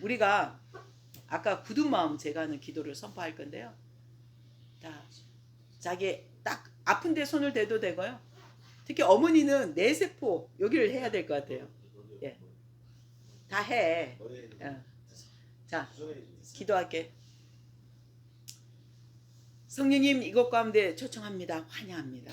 우리가 아까 굳은 마음 제가 하는 기도를 선포할 건데요. 자, 자기 딱 아픈데 손을 대도 되고요. 특히 어머니는 뇌세포 여기를 해야 될 것 같아요. 예. 다 해. 어. 자, 기도할게. 성령님 이것 가운데 초청합니다. 환영합니다.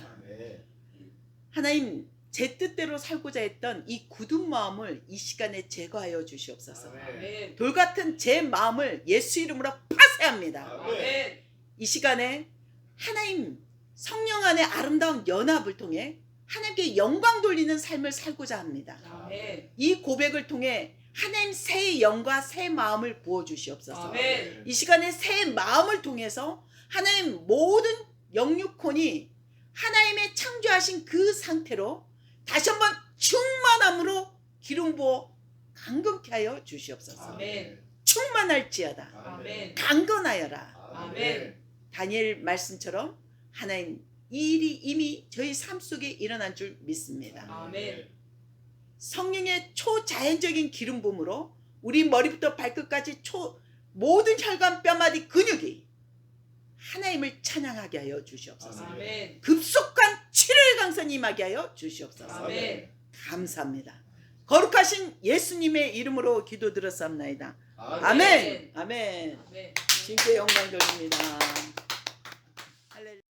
하나님 제 뜻대로 살고자 했던 이 굳은 마음을 이 시간에 제거하여 주시옵소서. 아멘. 돌 같은 제 마음을 예수 이름으로 파쇄합니다. 아멘. 이 시간에 하나님 성령 안의 아름다운 연합을 통해 하나님께 영광 돌리는 삶을 살고자 합니다. 아멘. 이 고백을 통해 하나님 새 영과 새 마음을 부어 주시옵소서. 아멘. 이 시간에 새 마음을 통해서 하나님 모든 영육혼이 하나님의 창조하신 그 상태로 다시 한번 충만함으로 기름 부어 강건케 하여 주시옵소서. 아멘. 충만할지어다. 아멘. 강건하여라. 아멘. 다니엘 말씀처럼 하나님 이 일이 이미 저희 삶 속에 일어난 줄 믿습니다. 아멘. 성령의 초자연적인 기름 부음으로 우리 머리부터 발끝까지 초 모든 혈관 뼈마디 근육이 하나님을 찬양하게 하여 주시옵소서. 아멘. 급속한 치료의 강선이 임하게 하여 주시옵소서. 아멘. 감사합니다. 거룩하신 예수님의 이름으로 기도 드렸사옵나이다. 아멘. 아멘. 아멘. 아멘. 진짜 영광 돌립니다.